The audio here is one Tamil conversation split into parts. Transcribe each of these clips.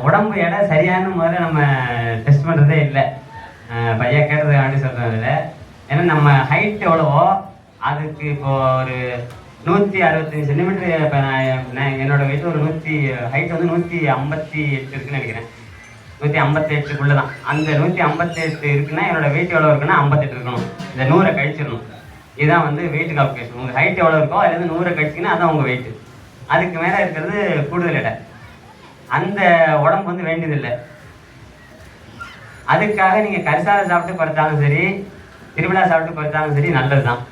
உடம்பு எடை சரியான முதல்ல நம்ம டெஸ்ட் பண்ணுறதே இல்லை. பையன் கேட்டதுக்காண்டி சொல்கிறது இல்லை ஏன்னா நம்ம ஹைட் எவ்வளவோ அதுக்கு இப்போ ஒரு நூற்றி அறுபத்தஞ்சு சென்டிமீட்டர் இப்போ நான் என்னோடய என்னோட வெயிட் ஒரு நூற்றி ஹைட் வந்து நூற்றி ஐம்பத்தி எட்டு இருக்குன்னு நினைக்கிறேன். நூற்றி ஐம்பத்தி எட்டுக்குள்ளே தான். அந்த நூற்றி ஐம்பத்தி எட்டு இருக்குன்னா என்னோடய வெயிட் எவ்வளோ இருக்குன்னா ஐம்பத்தெட்டு இருக்கணும். இந்த நூறை கழிச்சிடணும். இதுதான் வந்து வெயிட் கால்குலேஷன் உங்கள் ஹைட் எவ்வளோ இருக்கோ அதுலேருந்து நூறை கழிச்சிங்கன்னா அதான் உங்கள் வெயிட் அதுக்கு மேலே இருக்கிறது கூடுதல் எடை. அந்த உடம்பு வந்து வேண்டியதில்லை. அதுக்காக நீங்கள் கரிசாலை சாப்பிட்டு குறைச்சாலும் சரி திருவிழா சாப்பிட்டு குறைச்சாலும் சரி நல்லது தான்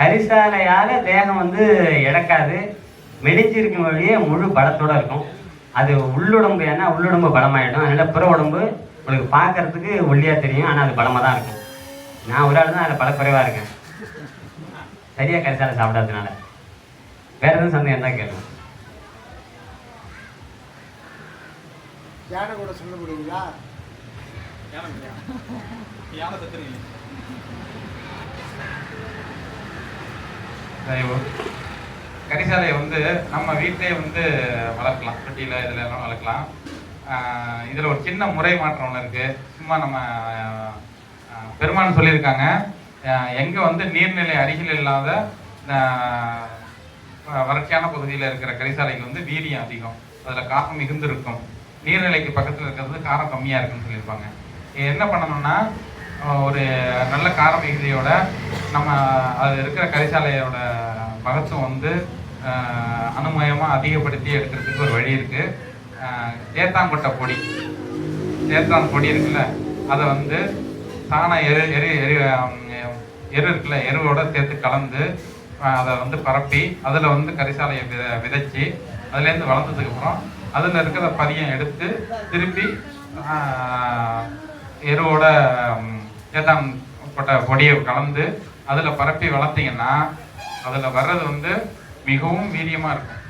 கரிசாலையால் தேகம் வந்து இழக்காது. மெலிஞ்சிருக்கும் வழியே முழு பலத்தோடு இருக்கும். அது உள்ளுடம்பு ஏன்னா உள்ளுடம்பு பலமாயிடும். அதனால் புற உடம்பு உங்களுக்கு பார்க்கறதுக்கு ஒல்லியாக தெரியும். ஆனால் அது பலமாக தான் இருக்கும். நான் ஒரு ஆள் தான் அதில் பலக்குறைவாக இருக்கேன். சரியாக கரிசாலை சாப்பிடாததுனால. வேற எதுவும் சந்தேகம் தான் கேளுங்க. யானை கூட சொல்ல முடியுங்களா? யானை தத்துறீங்க கரிசாலையை வந்து நம்ம வீட்டிலே வந்து வளர்க்கலாம். தொட்டியில் இதில் எல்லாம் வளர்க்கலாம். இதில் ஒரு சின்ன முறை மாற்றம் ஒன்று இருக்குது சும்மா நம்ம பெருமான் சொல்லியிருக்காங்க. எங்கே வந்து நீர்நிலை அருகில் இல்லாத வறட்சியான பகுதியில் இருக்கிற கரிசாலைக்கு வந்து வீரியம் அதிகம். அதில் காரம் மிகுந்து இருக்கும் நீர்நிலைக்கு பக்கத்தில் இருக்கிறது காரம் கம்மியாக இருக்குன்னு சொல்லியிருப்பாங்க. என்ன பண்ணணும்னா ஒரு நல்ல கார மிகுதியோட நம்ம அது இருக்கிற கரிசாலையோட மகத்துவம் வந்து அனுமயமாக அதிகப்படுத்தி எடுக்கிறதுக்கு ஒரு வழி இருக்குது தேத்தாங்கொட்டை பொடி. ஏத்தான் பொடி இருக்குல்ல அதை வந்து சாண எரு எரு எரு எரு இருக்குல்ல எருவோட சேர்த்து கலந்து அதை வந்து பரப்பி அதில் வந்து கரிசாலையை வித விதைச்சி அதுலேருந்து வளர்ந்ததுக்கப்புறம் அதில் இருக்கிற பதியம் எடுத்து திருப்பி எருவோட ஏதாம் பட்ட பொடியை கலந்து அதில் பரப்பி வளர்த்தீங்கன்னா அதில் வர்றது வந்து மிகவும் வீரியமாக இருக்கும்.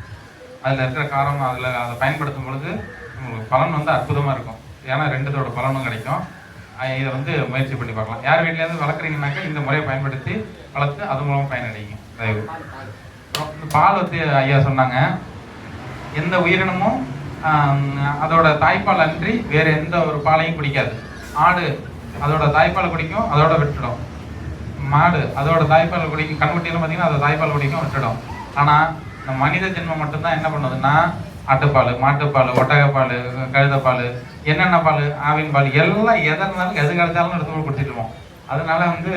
அதில் இருக்கிற காரம் அதில் அதை பயன்படுத்தும் பொழுது உங்களுக்கு பலன் வந்து அற்புதமாக இருக்கும். ஏன்னா ரெண்டுத்தோட பலனும் கிடைக்கும். இதை வந்து முயற்சி பண்ணி பார்க்கலாம். யார் வீட்லேருந்து வளர்க்குறீங்கனாக்கா இந்த முறையை பயன்படுத்தி வளர்த்து அது மூலமாக பயனடைங்க தயவு. பால் வந்து ஐயா சொன்னாங்க எந்த உயிரினமும் அதோட தாய்ப்பால் அன்றி வேறு எந்த ஒரு பாலையும் குடிக்காது. ஆடு அதோட தாய்ப்பால் குடிக்கும் அதோட விட்டுடும். மாடு அதோட தாய்ப்பால் குடிக்கும் கண்குட்டியிலும் பார்த்தீங்கன்னா அதோட தாய்ப்பால் குடிக்கும் விட்டுடும். ஆனால் நம்ம மனித ஜென்மம் மட்டும்தான் என்ன பண்ணுதுன்னா ஆட்டுப்பால் மாட்டுப்பால் ஒட்டகப்பால் கழுதைப்பால் என்னென்ன பால் ஆவின் பால் எல்லாம் எதை இருந்தாலும் எது கிடைச்சாலும் எடுத்து போய் குடிச்சிடுவோம் அதனால வந்து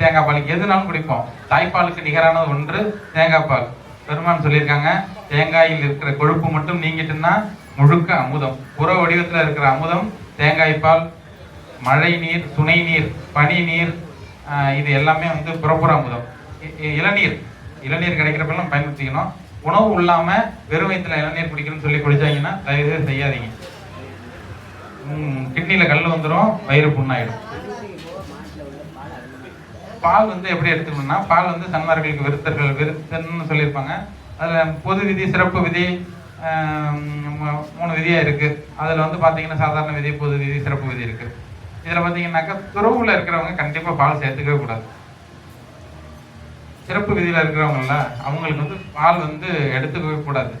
தேங்காய் பால் எதுனாலும் குடிப்போம். தாய்ப்பாலுக்கு நிகரானது ஒன்று தேங்காய் பால். பெருமான் சொல்லியிருக்காங்க தேங்காயில் இருக்கிற கொழுப்பு மட்டும் நீங்கிட்டுன்னா முழுக்க அமுதம். புற வடிவத்தில் இருக்கிற அமுதம் தேங்காய் பால் மழை நீர் துணை நீர் பனி நீர் இது எல்லாமே வந்து புறப்புற அமுதம். இ- இ- இளநீர். இளநீர் கிடைக்கிறப்பெல்லாம் பயன்படுத்திக்கணும். உணவு இல்லாமல் வெறும் வயிற்றுல இளநீர் குடிக்கணும்னு சொல்லி குடித்தாங்கன்னா தயவு செய்யாதீங்க. கிட்னியில் கல் வந்துடும் வயிறு புண்ணாயிடும். பால் வந்து எப்படி எடுத்துக்கணும்னா பால் வந்து சன்மார்களுக்கு விருத்தர்கள் விருத்தன்னு சொல்லியிருப்பாங்க. அதில் பொது விதி சிறப்பு விதி மூணு விதியாக இருக்குது அதில் வந்து பார்த்தீங்கன்னா சாதாரண விதி பொது விதி சிறப்பு விதி இருக்குது இதில் பார்த்தீங்கன்னாக்கா துறவுல இருக்கிறவங்க கண்டிப்பாக பால் சேர்த்துக்கவே கூடாது. சிறப்பு விதியில் இருக்கிறவங்கல்ல அவங்களுக்கு வந்து பால் வந்து எடுத்துக்கவே கூடாது.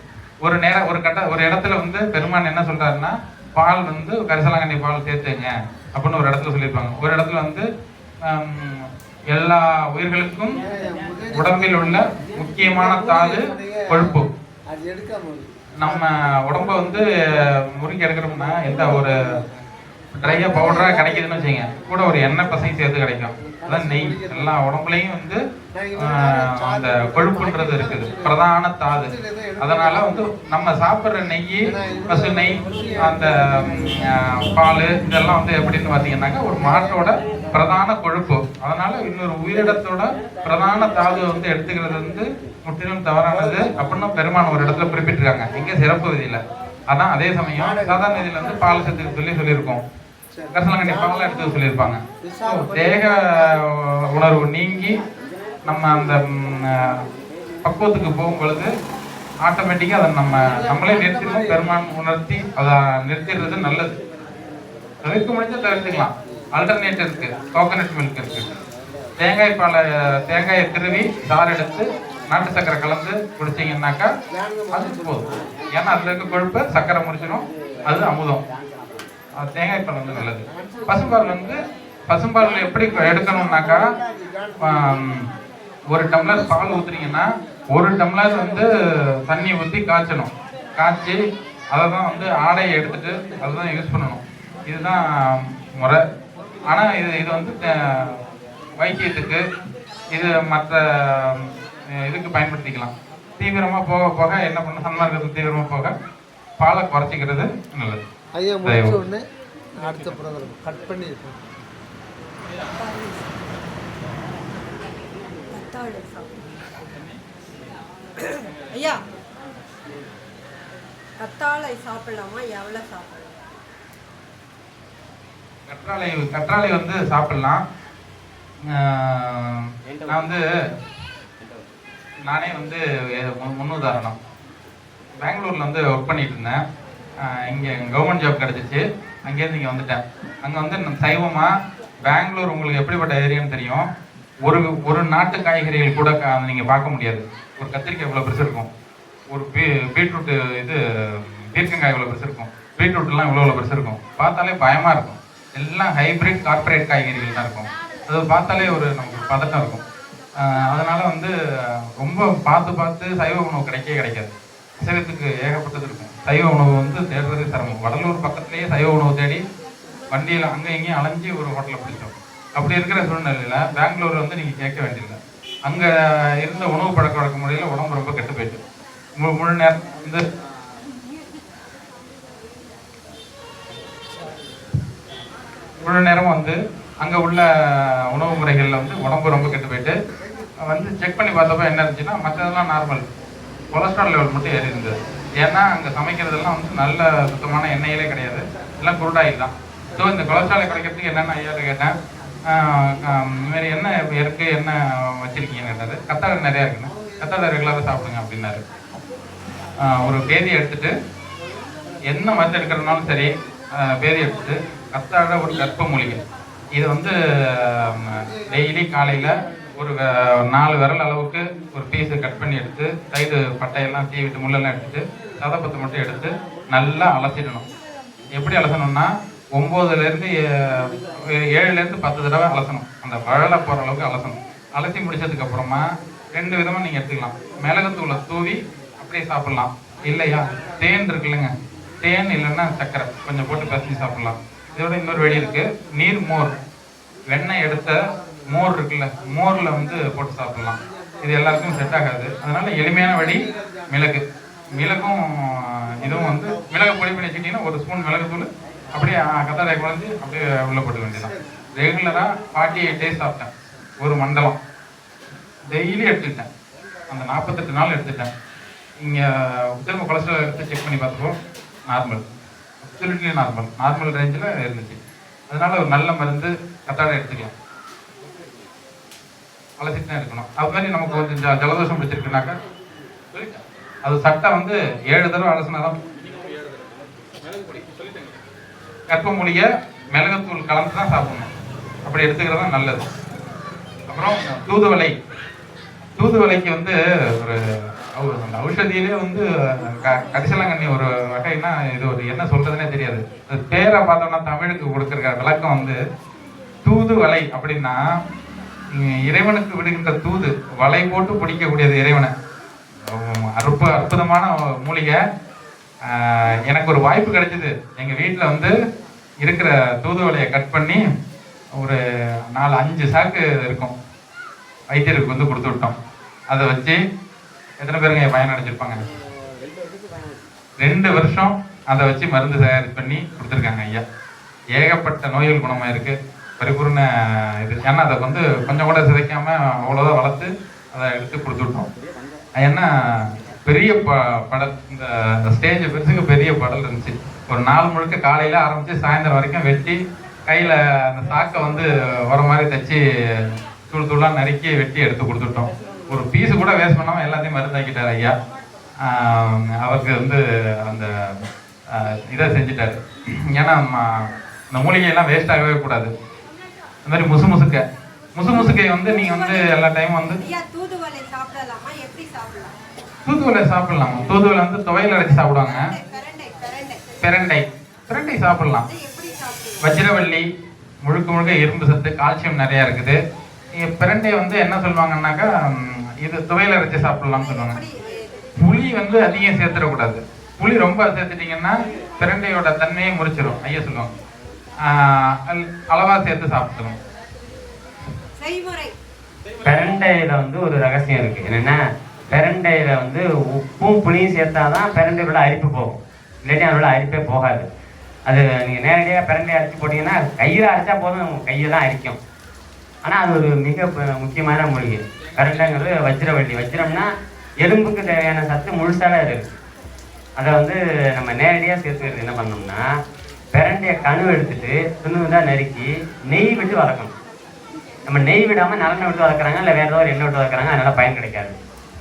ஒரு நேரம் ஒரு கட்ட ஒரு இடத்துல வந்து பெருமான் என்ன சொல்றாருன்னா பால் வந்து கரிசலாங்கண்ணி பால் சேர்த்துங்க அப்படின்னு ஒரு இடத்துல சொல்லியிருப்பாங்க. ஒரு இடத்துல வந்து ஹம், எல்லா உயிர்களுக்கும் உடம்பில் உள்ள முக்கியமான தாது கொழுப்பு. நம்ம உடம்ப வந்து முறுக்கி எடுக்கிறோம்னா எந்த ஒரு ட்ரையா பவுடரா கிடைக்குதுன்னு வச்சுங்க கூட ஒரு எண்ணெய் பசையும் சேர்த்து கிடைக்கும். அதான் நெய். எல்லா உடம்புலையும் வந்து அந்த கொழுப்புன்றது இருக்குது. பிரதான தாது. அதனால வந்து நம்ம சாப்பிட்ற நெய் பசு நெய் அந்த பால் இதெல்லாம் வந்து எப்படின்னு பார்த்தீங்கன்னாக்கா ஒரு மாட்டோட பிரதான கொழுப்பு. அதனால இன்னொரு உயிரிடத்தோட பிரதான தாது வந்து எடுத்துக்கிறது வந்து முற்றிலும் தவறானது அப்படின்னு பெருமான் ஒரு இடத்துல குறிப்பிட்டிருக்காங்க. எங்க சிறப்பு விதியில. அதான் அதே சமயம் சாதாரண விதியில வந்து பால் சேர்த்துக்க சொல்லி சொல்லியிருக்கோம். கசலங்கண்ணி பால்லாம் எடுத்து சொல்லியிருப்பாங்க. தேக உணர்வு நீங்கி நம்ம அந்த பக்குவத்துக்கு போகும் பொழுது ஆட்டோமேட்டிக்காக அதை நம்ம நம்மளே நிறுத்திடணும் பெருமான் உணர்த்தி அதை நிறுத்திடுறது நல்லது. தவிர்க்க முடிஞ்சா தவிர்த்துக்கலாம். அல்டர்னேட் இருக்கு கோகனட் மில்க் இருக்கு. தேங்காய் பாலை தேங்காயை திருவி சாறு எடுத்து நாட்டு சக்கரை கலந்து குடிச்சிங்கன்னாக்கா அது போதும். ஏன்னா அதில் இருக்க கொழுப்பு சக்கரை முடிச்சிடும் அது அமுதம். தேங்காய் பால் வந்து நல்லது. பசும்பால் வந்து பசும்பால் எப்படி எடுக்கணும்னாக்கா ஒரு டம்ளர் பால் ஊத்துறீங்கன்னா ஒரு டம்ளர் வந்து தண்ணி ஊற்றி காய்ச்சணும். காய்ச்சி அதை தான் வந்து ஆடையை எடுத்துட்டு அதுதான் யூஸ் பண்ணணும். இதுதான் முறை. ஆனால் இது இது வந்து வைத்தியத்துக்கு இது மற்ற இதுக்கு பயன்படுத்திக்கலாம். தீவிரமாக போக போக என்ன பண்ண சன்மார்க்கத்துக்கு தீவிரமாக போக பாலை குறைச்சிக்கிறது நல்லது. ஐயா முடிச்ச உடனே அடுத்த ப்ரோக்ராம் கட் பண்ணி. ஐயா கத்தாழை சாப்பிடலாமா? எவ்வளோ சாப்பிடலாம்? கற்றாழை கற்றாழை வந்து சாப்பிடலாம். நான் வந்து நானே வந்து மு- முன்னுதாரணம். பெங்களூரில் வந்து ஒர்க் பண்ணிட்டு இருந்தேன். இங்கே கவர்மெண்ட் ஜாப் கிடச்சிச்சு. அங்கேருந்து இங்கே வந்துட்டேன். அங்கே வந்து சைவமாக பெங்களூர் உங்களுக்கு எப்படிப்பட்ட ஏரியான்னு தெரியும். ஒரு ஒரு நாட்டு காய்கறிகள் கூட நீங்கள் பார்க்க முடியாது. ஒரு கத்திரிக்காய் இவ்வளோ பெருசு இருக்கும். ஒரு பீ பீட்ரூட்டு இது பீர்க்கங்காய் இவ்வளோ பெருசு இருக்கும். பீட்ரூட்லாம் இவ்வளோ இவ்வளோ பெருசு இருக்கும். பார்த்தாலே பயமாக இருக்கும். எல்லாம் ஹைபிரிட் கார்பரேட் காய்கறிகள் தான் இருக்கும். அது பார்த்தாலே ஒரு நமக்கு பதட்டம் இருக்கும். அதனால் வந்து ரொம்ப பார்த்து பார்த்து சைவ உணவு கிடைக்கவே கிடைக்காது. சைவத்துக்கு ஏகப்பட்டது இருக்கும். சைவ உணவு வந்து தேடுறது சிரமம். வடலூர் பக்கத்துலேயே சைவ உணவு தேடி வண்டியில் அங்கே இங்கேயும் அலைஞ்சு ஒரு ஹோட்டலில் பிடிச்சோம் அப்படி இருக்கிற சூழ்நிலையில் பெங்களூர் வந்து நீங்கள் கேட்க வேண்டியதில்லை. அங்கே இருந்த உணவு பழக்க வழக்க முறையில் உடம்பு ரொம்ப கெட்டு போயிட்டு மு- முழு நேரம் வந்து இவ்வளோ நேரம் வந்து அங்கே உள்ள உணவு முறைகளில் வந்து உடம்பு ரொம்ப கெட்டு போயிட்டு வந்து செக் பண்ணி பார்த்தப்ப என்ன இருந்துச்சுன்னா மற்றதெல்லாம் நார்மல் கொலஸ்ட்ரால் லெவல் மட்டும் ஏறி இருந்தது. ஏன்னா அங்கே சமைக்கிறதெல்லாம் வந்து நல்ல சுத்தமான எண்ணெயிலே கிடையாது. எல்லாம் குருடாயில் தான். ஸோ இந்த கொலஸ்ட்ராலை குறைக்கிறதுக்கு என்னென்ன ஐயாரு கேட்டேன். ஆஹ் என்ன இருக்குது என்ன வச்சுருக்கீங்கன்னு கேட்டாரு கத்தாழை நிறையா இருக்குன்னு கத்தாழை ரெகுலராக சாப்பிடுங்க அப்படின்னாரு. ஒரு பேதி எடுத்துட்டு என்ன மருந்து எடுக்கிறதுனாலும் சரி பேதி எடுத்துட்டு கத்தாழை ஒரு கற்ப மூலிகை இது வந்து டெய்லி காலையில் ஒரு நாலு விரல் அளவுக்கு ஒரு பீஸை கட் பண்ணி எடுத்து சைடு பட்டையெல்லாம் சீவிட்டு முள்ளெல்லாம் எடுத்துட்டு சதப்பத்தை மட்டும் எடுத்து நல்லா அலசிடணும். எப்படி அலசணும்னா ஒம்போதுலேருந்து ஏழுலேருந்து பத்து தடவை அலசணும். அந்த வழலை போகிற அளவுக்கு அலசணும். அலசி முடிச்சதுக்கப்புறமா ரெண்டு விதமாக நீங்கள் எடுத்துக்கலாம். மிளகுத்தூளை தூவி அப்படியே சாப்பிட்லாம். இல்லையா? தேன் இருக்குல்லங்க தேன் இல்லைன்னா சர்க்கரை. கொஞ்சம் போட்டு பசி சாப்பிட்லாம். இதோட இன்னொரு வழி இருக்கு. நீர் மோர். வெண்ணெய் எடுத்த மோர் இருக்குல்ல மோர்ல வந்து போட்டு சாப்பிடலாம். இது எல்லாருக்கும் செட் ஆகாது. அதனால எளிமையான வழி மிளகு. மிளகும் இதுவும் வந்து மிளகு பொடி பண்ணி வச்சுக்கிட்டீங்கன்னா ஒரு ஸ்பூன் மிளகுத்தூள் அப்படியே கத்தாழை குழந்தை அப்படியே உள்ள போட்டு வேண்டியதான் ரெகுலராக ஃபார்ட்டி எயிட் டேஸ் சாப்பிட்டேன். ஒரு மண்டலம் டெய்லி எடுத்துக்கிட்டேன். அந்த நாற்பத்தெட்டு நாள் எடுத்துட்டேன் இங்கே திரும்ப கொலஸ்ட்ரால் எடுத்து செக் பண்ணி பார்த்தப்போ நார்மல் அப்சல்யூட்லி நார்மல் நார்மல் ரேஞ்சில் இருந்துச்சு. அதனால ஒரு நல்ல மருந்து கத்தாழை எடுத்துக்கலாம். அலசிட்டு தான் இருக்கணும் அது மாதிரி நமக்கு கொஞ்சம் ஜ- ஜலதோஷம் பிடிச்சிருக்குனாக்கா அது சட்டை வந்து ஏழு தடவை அலசினா தான் கற்ப மூலிகை மிளகுத்தூள் கலந்து தான் சாப்பிடணும். அப்படி எடுத்துக்கிறது தான் நல்லது. அப்புறம் தூதுவளை. தூதுவளைக்கு வந்து ஒரு அவர் அந்த ஔஷதியிலே வந்து க- கரிசலாங்கண்ணி ஒரு வகைன்னா இது ஒரு என்ன சொல்கிறதுனே தெரியாது. அது பேரை பார்த்தோம்னா தமிழுக்கு கொடுத்துருக்க விளக்கம் வந்து தூது வலை அப்படின்னா இறைவனுக்கு விடுகின்ற தூது வலை போட்டு பிடிக்கக்கூடியது இறைவனை. அற்ப அற்புதமான மூலிகை. எனக்கு ஒரு வாய்ப்பு கிடைச்சிது. எங்கள் வீட்டில் வந்து இருக்கிற தூதுவளையை கட் பண்ணி ஒரு நாலு அஞ்சு சாக்கு இருக்கும். வைத்தியருக்கு வந்து கொடுத்து விட்டோம். அதை வச்சு எத்தனை பேருங்க பயன் அடைஞ்சிருப்பாங்க? ரெண்டு வருஷம் அதை வச்சு மருந்து தயார் பண்ணி கொடுத்துருக்காங்க ஐயா. ஏகப்பட்ட நோய்கள் குணமாக இருக்கு. பரிபூர்ண இது. ஏன்னா அதை வந்து கொஞ்சம் கூட சிதைக்காம அவ்வளோதான் வளர்த்து அதை எடுத்து கொடுத்துட்டோம். ஏன்னா பெரிய ப படல் இந்த ஸ்டேஜ் பெருசுக்கு பெரிய படல் இருந்துச்சு. ஒரு நாள் முழுக்க காலையில் ஆரம்பித்து சாயந்தரம் வரைக்கும் வெட்டி கையில் அந்த சாக்கை வந்து வர மாதிரி தச்சு தூள் தூளாக நறுக்கி வெட்டி எடுத்து கொடுத்துட்டோம். ஒரு பீஸ் கூட வேஸ்ட் பண்ணாம எல்லாத்தையும் மருந்தாக்கிட்டார் ஐயா. அவருக்கு வந்து அந்த இதை செஞ்சுட்டாரு. ஏன்னா இந்த மூலிகையெல்லாம் வேஸ்ட் ஆகவே கூடாது. இந்த மாதிரி முசு முசுக்க. முசு முசுக்கை வந்து நீங்க வந்து எல்லா டைம் வந்து ஐயா தூதுவளை சாப்பிடலாமா? தூதுவளை வந்து துவையல் அரைச்சு சாப்பிடுவாங்க. பிரண்டை. பிரண்டை சாப்பிடலாம். வஜ்ரவள்ளி முழுக்க முழுக்க இரும்பு சத்து கால்சியம் நிறைய இருக்குது. பிரண்டை வந்து என்ன சொல்லுவாங்கன்னாக்கா இது துவையல் அரைச்சு சாப்பிடலாம்னு எப்படி புளி வந்து அதிகம் சேர்த்துடக்கூடாது. புளி ரொம்ப சேர்த்துட்டீங்கன்னா பிரண்டையோட தன்மையை முறிச்சிடும் ஐயா சொல்லுவாங்க. ஆஹ் அல்- அளவா சேர்த்து சாப்பிடணும். செய்முறை. பிரண்டையில வந்து ஒரு ரகசியம் இருக்கு. என்னன்னா பிரண்டையில வந்து உப்பும் புளியும் சேர்த்தாதான் பிரண்டையோட அரிப்பு போகும். இல்லாட்டி அதோட அரிப்பே போகாது. அது நீங்க நேரடியாக பிரண்டை அரைச்சி போட்டீங்கன்னா கையில் அரைச்சா போதும் உங்க கையெல்லாம் அரிக்கும். ஆனா அது ஒரு மிக முக்கியமான மூலிகை. பிரண்டைங்கிறது வஜ்ரவள்ளி வஜ்ரம்னா எலும்புக்கு தேவையான சத்து முழுசாவே இருக்கு. அதை வந்து நம்ம நேரடியாக சேர்த்துக்கிறது என்ன பண்ணோம்னா பிரண்டைய கணு எடுத்துட்டு துணுதான் நறுக்கி நெய் விட்டு வதக்கணும். நம்ம நெய் விடாமல் நலனை விட்டு வளர்க்குறாங்க இல்லை வேறு ஏதோ ஒரு எண்ணெய் விட்டு வளர்க்குறாங்க அதனால் பயன் கிடைக்காது.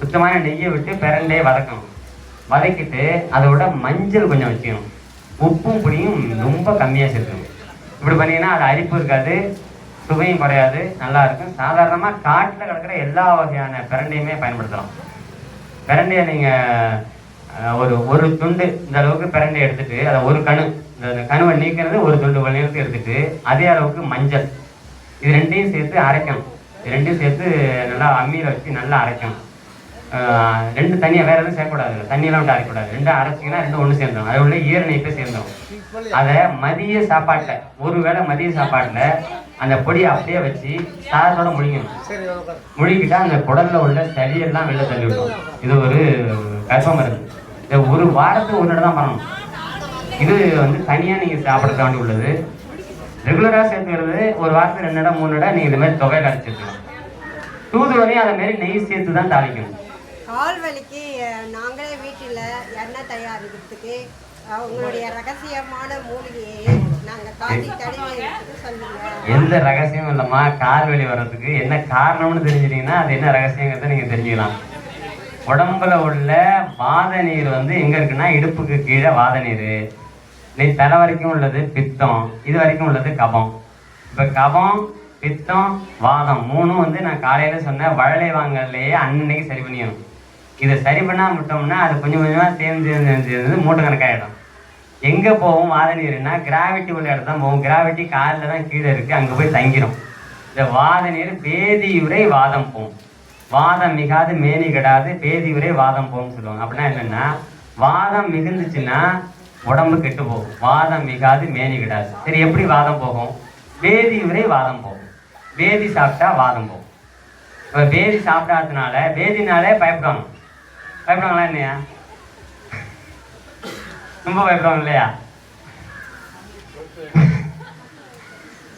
சுத்தமான நெய்யை விட்டு பிரண்டையை வதக்கணும். வதக்கிட்டு அதோட மஞ்சள் கொஞ்சம் வச்சுக்கணும். உப்பும் புளியும் ரொம்ப கம்மியாக சேர்த்துக்கணும். இப்படி பண்ணிங்கன்னா அது அரிப்பு இருக்காது சுவையும் குறையாது நல்லா இருக்கும். சாதாரணமாக காட்டில் கிடக்கிற எல்லா வகையான பிரண்டையுமே பயன்படுத்தலாம். பிரண்டையை நீங்கள் ஒரு ஒரு துண்டு இந்த அளவுக்கு பிரண்டை எடுத்துட்டு அதை ஒரு கணு இந்த கணுவை நீக்கிறது ஒரு துண்டு வழியிலுக்கு எடுத்துட்டு அதே அளவுக்கு மஞ்சள். இது ரெண்டையும் சேர்த்து அரைக்கணும். இது ரெண்டையும் சேர்த்து நல்லா அம்மியில் வச்சு நல்லா அரைக்கணும். ரெண்டு தண்ணியை வேற எதுவும் சேர்க்கக்கூடாது. தண்ணியெல்லாம் விட்டு அரைக்கக்கூடாது. ரெண்டும் அரைச்சிங்கன்னா ரெண்டும் ஒன்று சேர்ந்துடும் அது உள்ள ஈர நெய்ப்பே சேர்ந்துடும் அதை மதிய சாப்பாட்டில் ஒருவேளை மதிய சாப்பாட்டில் அந்த பொடியை அப்படியே வச்சு சாதத்தோட முழுங்கணும். முழுகிட்டா அந்த குடல்ல உள்ள சளியெல்லாம் வெளில தள்ளி விடும் இது ஒரு கர்ப்ப மருந்து. இதை ஒரு வாரத்துக்கு ஒரு தான் பண்ணணும். இது வந்து தனியா நீங்க சாப்பிட வேண்டி உள்ளது. ரெகுலரா சேர்த்துக்கிறது ஒரு வாரத்துக்கு ரெண்டு இடம் மூணு இடம் நீங்க இந்த மாதிரி தொகையில அரைச்சிருக்கலாம் தூதுவளையும் அதை மாதிரி நெய் சேர்த்து தான் தாளிக்கணும். கால் வலிக்கு நாங்களே வீட்டில் எண்ணெய் தயாரிக்கிறதுக்கு உங்களுடைய ரகசியமான மூலிகையை நாங்கள் காட்டி தடவி எந்த ரகசியமும் இல்லைம்மா கால் வலி வர்றதுக்கு என்ன காரணம்னு தெரிஞ்சிட்டீங்கன்னா அது என்ன ரகசியங்கிறத நீங்க தெரிஞ்சுக்கலாம். உடம்புல உள்ள வாத நீர் வந்து எங்க இருக்குன்னா இடுப்புக்கு கீழே வாத நீர். நீ தலை வரைக்கும் உள்ளது பித்தம் இது வரைக்கும் உள்ளது கபம். இப்ப கபம் பித்தம் வாதம் மூணும் வந்து நான் காலையில சொன்ன வழலை வாங்கலையே அன்னன்னைக்கு சரி பண்ணிடணும் இதை சரி பண்ணாம விட்டோம்னா அது கொஞ்சம் கொஞ்சமாக சேர்ந்து சேர்ந்து சேர்ந்து சேர்ந்து மூட்டை கணக்காயிடும். எங்க போகும் வாத நீர்னா கிராவிட்டி உள்ள இடத்துல தான் போகும் கிராவிட்டி காலில் தான் கீழே இருக்குது அங்கே போய் தங்கிடும் இந்த வாத நீர் பேதியுரை வாதம் போகும் வாதம் மிகாது மேனி கெடாது பேதியுரை வாதம் போகும்னு சொல்லுவாங்க. அப்படின்னா என்னென்னா வாதம் மிகுந்துச்சுன்னா உடம்பு கெட்டு போகும். வாதம் மிகாது மேனி கிடாது. சரி எப்படி வாதம் போகும்? பேதியுரை வாதம் போகும். பேதி சாப்பிட்டா வாதம் போகும். இப்போ வேதி சாப்பிடாததுனால வேதினாலே பயப்படுவாங்க பயப்படுவாங்களா என்னையா ரொம்ப பயப்படுவாங்க இல்லையா?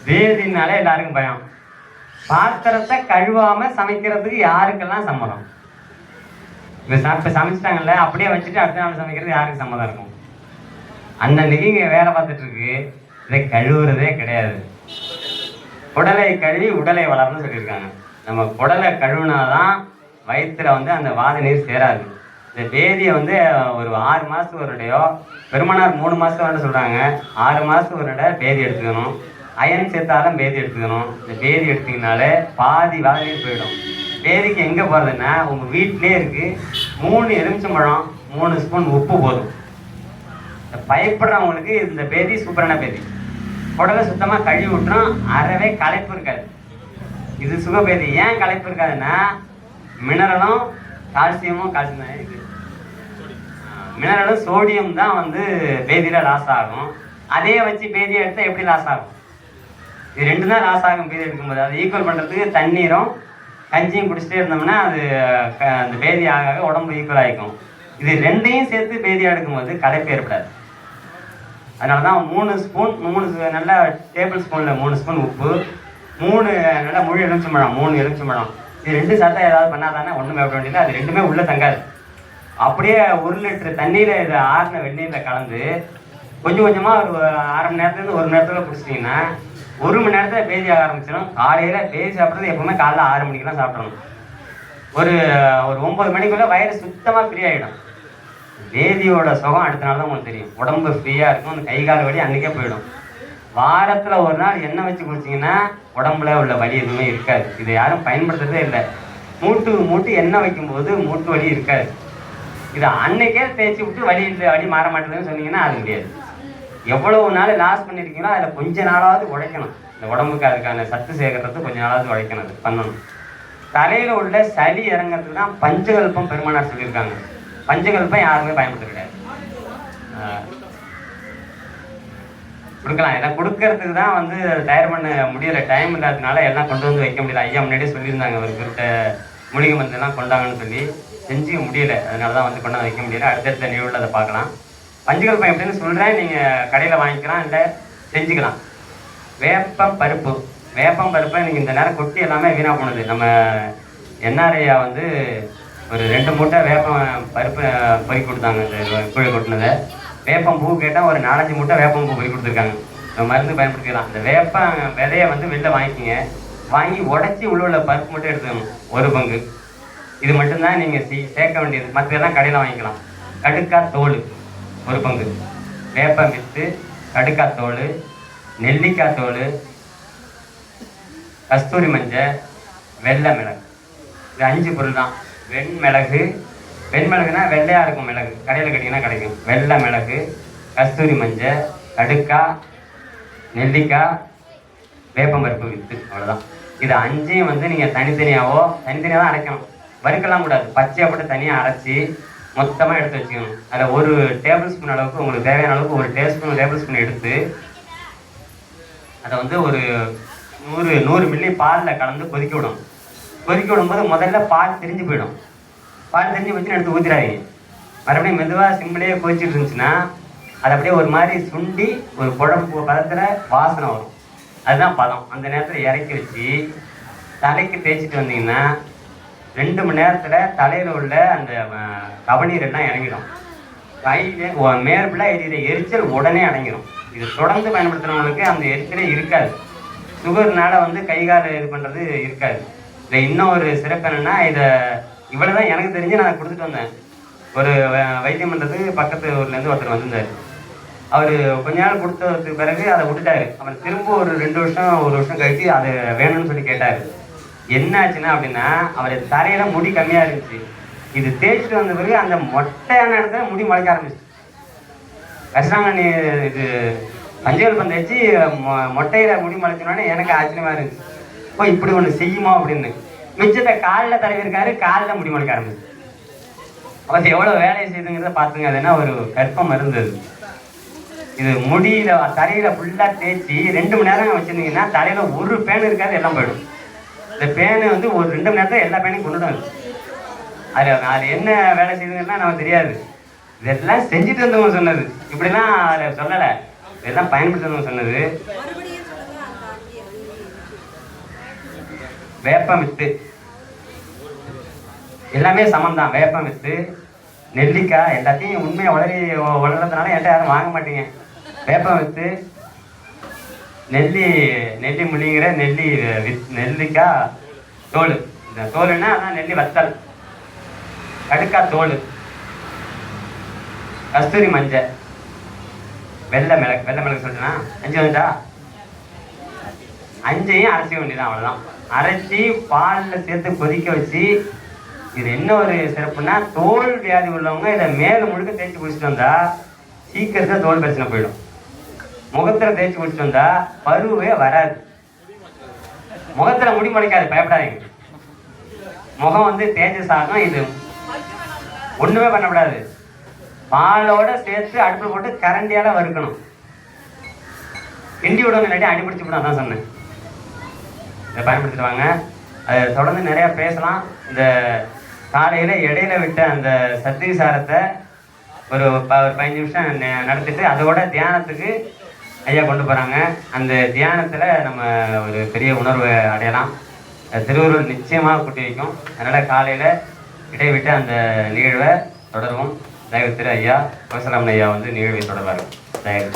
வேதினாலே எல்லாருக்கும் பயம். பாத்திரத்தை கழுவாம சமைக்கிறதுக்கு யாருக்கெல்லாம் சம்மதம்? இப்ப சமைச்சிட்டாங்கல்ல அப்படியே வச்சுட்டு அடுத்த நாள் சமைக்கிறது யாருக்கு சம்மதம் இருக்கும்? அன்னன்னைக்கு இங்க வேலை பார்த்துட்டு இருக்கு இதை கழுவுறதே கிடையாது. குடலை கழுவி உடலை வளரணும்னு சொல்லியிருக்காங்க. நம்ம குடலை கழுவுனாதான் வயிற்றுல வந்து அந்த வாத நீர் சேராது. இந்த பேதியை வந்து ஒரு ஆறு மாதத்துக்கு ஒரு இடையோ பெருமானார் மூணு மாதத்துக்கு வரணும் சொல்கிறாங்க ஆறு மாதத்துக்கு ஒரு இடம் பேதி எடுத்துக்கணும். அயன் சேர்த்தாலும் பேதி எடுத்துக்கணும். இந்த பேதி எடுத்திங்கனாலே பாதி வேலையும் போயிடும். பேதிக்கு எங்கே போகிறதுன்னா உங்கள் வீட்டிலே இருக்குது மூணு எலுமிச்சம்பழம் மூணு ஸ்பூன் உப்பு போதும். இந்த பயப்படுறவங்களுக்கு இந்த பேதி சூப்பரான பேதி. உடலை சுத்தமாக கழுவி விட்டுரும் அறவே களைப்பு இருக்காது. இது சுகபேதி. ஏன் களைப்பு இருக்காதுன்னா மினரலும் கால்சியமும் கால்சியம் தான் இருக்கு. மினரலும் சோடியம் தான் வந்து பேதியில் லாஸ் ஆகும். அதே வச்சு பேதியை எடுத்தால் எப்படி லாஸ் ஆகும்? இது ரெண்டு தான் லாஸ் ஆகும் பேதி எடுக்கும்போது. அதை ஈக்குவல் பண்ணுறதுக்கு தண்ணீரும் கஞ்சியும் குடிச்சிட்டே இருந்தோம்னா அது அந்த பேதி ஆக ஆக உடம்பு ஈக்குவல் ஆகிக்கும் இது ரெண்டையும் சேர்த்து பேதியாக எடுக்கும்போது களைப்பு ஏற்படாது. அதனால தான் மூணு ஸ்பூன் மூணு நல்ல டேபிள் ஸ்பூனில் மூணு ஸ்பூன் உப்பு மூணு நல்ல முழு எலுமிச்சம்பழம் மூணு எலுமிச்சம்பழம். இது ரெண்டு சட்டம் ஏதாவது பண்ணாதானே ஒன்றுமே வைக்க வேண்டியது அது ரெண்டுமே உள்ளே தங்காது. அப்படியே ஒரு லிட்டர் தண்ணியில் இதை ஆறின வெந்நீரில் கலந்து கொஞ்சம் கொஞ்சமாக ஒரு அரை மணி நேரத்துலேருந்து ஒரு மணி நேரத்தில் குடிச்சிட்டிங்கன்னா ஒரு மணி நேரத்தில் பேதி ஆக ஆரம்பிச்சிடும். காலையில் பேதி சாப்பிட்றது எப்பவுமே காலைல ஆறு மணிக்கெல்லாம் சாப்பிடணும். ஒரு ஒரு ஒன்பது மணிக்குள்ளே வயிறு சுத்தமாக ஃப்ரீ ஆகிடும் வேதியோட சுகம் அடுத்த நாள் தான் உங்களுக்கு தெரியும். உடம்பு ஃப்ரீயாக இருக்கும். அந்த கை கால் வலி அன்றைக்கே போயிடும். வாரத்தில் ஒரு நாள் எண்ணெய் வச்சு குடிச்சீங்கன்னா உடம்புல உள்ள வலி எதுவுமே இருக்காது. இதை யாரும் பயன்படுத்துறதே இல்லை. மூட்டு மூட்டு எண்ணெய் வைக்கும்போது மூட்டு வலி இருக்காது. இதை அன்னைக்கே தேய்ச்சி விட்டு வலி இல்லை வலி மாற மாட்டேதுன்னு சொன்னீங்கன்னா அது கிடையாது. எவ்வளவு நாள் லாஸ் பண்ணியிருக்கீங்களோ அதில் கொஞ்ச நாளாவது உழைக்கணும் இந்த உடம்புக்கு அதுக்கான சத்து சேர்க்கறது கொஞ்ச நாளாவது உழைக்கணும் அது பண்ணணும். தலையில் உள்ள சளி இறங்கிறதுக்கு தான் பஞ்சகல்பம் பெருமானார் சொல்லியிருக்காங்க. பஞ்சகல்பம் யாருமே பயன்படுத்த கிடையாது கொடுக்கலாம். எல்லாம் கொடுக்கறதுக்கு தான் வந்து தயார் பண்ண முடியல. டைம் இல்லாததுனால எல்லாம் கொண்டு வந்து வைக்க முடியல. ஐயா முன்னாடியே சொல்லியிருந்தாங்க ஒரு அவர்கிட்ட மூலிகை மருந்து எல்லாம் கொண்டாங்கன்னு சொல்லி. செஞ்சுக்க முடியலை. அதனால தான் வந்து கொண்டு வந்து வைக்க முடியல. அடுத்தடுத்த நிகழ்வில் அதை பார்க்கலாம். பஞ்சகல்பம் எப்படின்னு சொல்கிறேன் நீங்கள் கடையில் வாங்கிக்கலாம் இல்லை செஞ்சுக்கலாம். வேப்பம் பருப்பு. வேப்பம் பருப்பை நீங்கள் இந்த நேரம் கொட்டி எல்லாமே வீணாக போனது. நம்ம என்ஆர்ஐயா வந்து ஒரு ரெண்டு மூட்டை வேப்பம் பருப்பு பொறி கொடுத்தாங்க இந்த கோழி கொட்டினதை வேப்பம் பூ கேட்டால் ஒரு நாலஞ்சு மூட்டை வேப்பம் பூ போய் கொடுத்துருக்காங்க. இந்த மருந்து பயன்படுத்திக்கலாம். இந்த வேப்பம் விதையை வந்து வெளில வாங்கிக்கிங்க. வாங்கி உடச்சி உள்ள உள்ள பருப்பு மட்டும் எடுத்துக்கணும் ஒரு பங்கு. இது மட்டும்தான் நீங்கள் சீ சேர்க்க வேண்டியது. மற்றதெல்லாம் கடையில் வாங்கிக்கலாம். கடுக்காய் தோல். ஒரு பங்கு. வேப்பம் வித்து கடுக்காய் தோல் நெல்லிக்காய் தோல் கஸ்தூரி மஞ்சள் வெள்ளை மிளகு. இது அஞ்சு பொருள் தான். வெண்மிளகு வெண்மிளகுனா வெள்ளையாக இருக்கும் மிளகு. கடையில் கேட்டிங்கன்னா கிடைக்கும். வெள்ளை மிளகு கஸ்தூரி மஞ்சள் கடுக்காய் நெல்லிக்காய் வேப்பம்பருப்பு வித்து. அவ்வளோதான் இது அஞ்சையும் வந்து நீங்கள் தனித்தனியாகவோ தனித்தனியாக தான் அரைக்கணும். வறுக்கலாம் கூடாது. பச்சையாக போட்டு தனியாக அரைச்சி மொத்தமாக எடுத்து வச்சுக்கணும். அதில் ஒரு டேபிள் ஸ்பூன் அளவுக்கு உங்களுக்கு தேவையான அளவுக்கு ஒரு டேபிள் ஸ்பூன் டேபிள் ஸ்பூன் எடுத்து அதை வந்து ஒரு நூறு நூறு மில்லி பாலில் கலந்து கொதிக்க விடும் கொதிக்க விடும்போது முதல்ல பால் திரிஞ்சு போயிடும். பால் திரிஞ்சு வச்சு எடுத்து ஊற்றிடாதீங்க மறுபடியும் மெதுவாக சிம்பிளே கொதிச்சிட்டு இருந்துச்சுன்னா அது அப்படியே ஒரு மாதிரி சுண்டி ஒரு குழம்பு பதத்தில் வாசனை வரும். அதுதான் பதம் அந்த நேரத்தில் இறக்கி வச்சு தலைக்கு தேய்ச்சிட்டு வந்தீங்கன்னா ரெண்டு மணி நேரத்தில் தலையில் உள்ள அந்த அஹ், இறங்கிடும். கையில மேற்புல எரியுற எரிச்சல் உடனே அடங்கிடும் இது தொடர்ந்து பயன்படுத்துகிறவங்களுக்கு அந்த எரிச்சலே இருக்காது. சுகர்னால வந்து கை கால் இது பண்ணுறது இருக்காது. இதில் இன்னும் ஒரு சிறப்பு என்னென்னா இதை இவ்வளோ தான் எனக்கு தெரிஞ்சு நான் கொடுத்துட்டு வந்தேன். ஒரு வ- வைத்தியம் பண்ணுறதுக்கு பக்கத்து ஊர்லேருந்து ஒருத்தர் வந்திருந்தார். அவர் கொஞ்ச நாள் கொடுத்ததுக்கு பிறகு அதை விட்டுட்டாரு. அப்புறம் திரும்ப ஒரு ரெண்டு வருஷம் ஒரு வருஷம் கழித்து அது வேணும்னு சொல்லி கேட்டார். என்ன ஆச்சுன்னா அப்படின்னா அவர் தரையில முடி கம்மியாக இருந்துச்சு. இது தேய்ச்சிட்டு வந்த பிறகு அந்த மொட்டையான இடத்துல முடி முளைக்க ஆரம்பிச்சு கஷ்டாங்கண்ணி இது பஞ்சகல் பந்து வச்சு மொ- மொட்டையில் முடி முளைச்சோன்னே எனக்கு ஆச்சரியமாக இருந்துச்சு. ஓ இப்படி ஒன்று செய்யுமா அப்படின்னு. மிச்சத்தை காலில் தடவிருக்காரு காலில் முடி ஆரம்பிச்சு. அப்போ எவ்வளோ வேலையை செய்யுதுங்கிறத பார்த்துங்க. அது என்ன ஒரு கற்பம் இருந்தது. இது முடியில தலையில ஃபுல்லாக தேய்ச்சி ரெண்டு மணி நேரம் வச்சிருந்தீங்கன்னா தலையில ஒரு பேன் இருக்காது எல்லாம் போயிடும். இந்த பேனு வந்து ஒரு ரெண்டு மணி நேரத்தில் எல்லா பேனையும் கொண்டுடும் அது அது அது என்ன வேலை செய்யுதுங்கன்னா நமக்கு தெரியாது. இதெல்லாம் செஞ்சுட்டு இருந்தவங்க சொன்னது. இப்படிலாம் அதில் சொல்லலை. இதெல்லாம் பயன்படுத்துறவங்க சொன்னது மறுபடியும் சொல்லுங்க அந்த அங்கேயே வேப்பம் வித்து. எல்லாமே சமம் தான் வேப்பம் வித்து நெல்லிக்காய் எல்லாத்தையும் உண்மையை வளரி வளர்றதுனால என்கிட்ட யாரும் வாங்க மாட்டீங்க. வேப்பம் வித்து நெல்லி நெல்லி முள்ளிங்கிற நெல்லி வித் நெல்லிக்காய் தோல். இந்த தோலுன்னா அதான் நெல்லி வத்தல். கடுக்காய் தோல். கஸ்தூரி மஞ்சள் வெள்ளை மிளகு வெள்ளை மிளகு சொல்லிட்டேனா அஞ்சு வந்துட்டா அஞ்சையும் அரைச்சிக்க வேண்டியதான் அவ்வளோதான் அரைச்சி பாலில் சேர்த்து கொதிக்க வச்சு இது என்ன ஒரு சிறப்புனா தோல் வியாதி உள்ளவங்க இதை மேலே முழுக்க தேய்ச்சி குடிச்சிட்டு வந்தா சீக்கிரத்தில் தோல் பிரச்சனை போயிடும். முகத்தில் தேய்ச்சி குடிச்சிட்டு வந்தா பருவே வராது. முகத்தில் முடி முளைக்காது பயப்படாதீங்க. முகம் வந்து தேஜஸ் ஆகும் இது ஒன்றுமே பண்ணக்கூடாது பாலோட சேர்த்து அடுப்பில் போட்டு கரண்டியால் வறுக்கணும். கிண்டி விடணும் இல்லாட்டி அடிபிடிச்சு விடும் அதான் சொன்னேன். இதை பயன்படுத்திட்டு அதை தொடர்ந்து நிறையா பேசலாம். இந்த காலையில் இடையில விட்ட அந்த சத்திரி சாரத்தை ஒரு ப- ஒரு பதினஞ்சு நிமிஷம் நடத்திட்டு அதோட தியானத்துக்கு ஐயா கொண்டு போகிறாங்க அந்த தியானத்தில் நம்ம ஒரு பெரிய உணர்வை அடையலாம். அது திருவருள் நிச்சயமாக கூட்டி வைக்கும். அதனால் காலையில் இடைவிட்டு அந்த நிகழ்வை தொடருவோம். தயவு திரு ஐயா கோசலாமன் ஐயா வந்து நிகழ்வை தொடர்வார். தயவு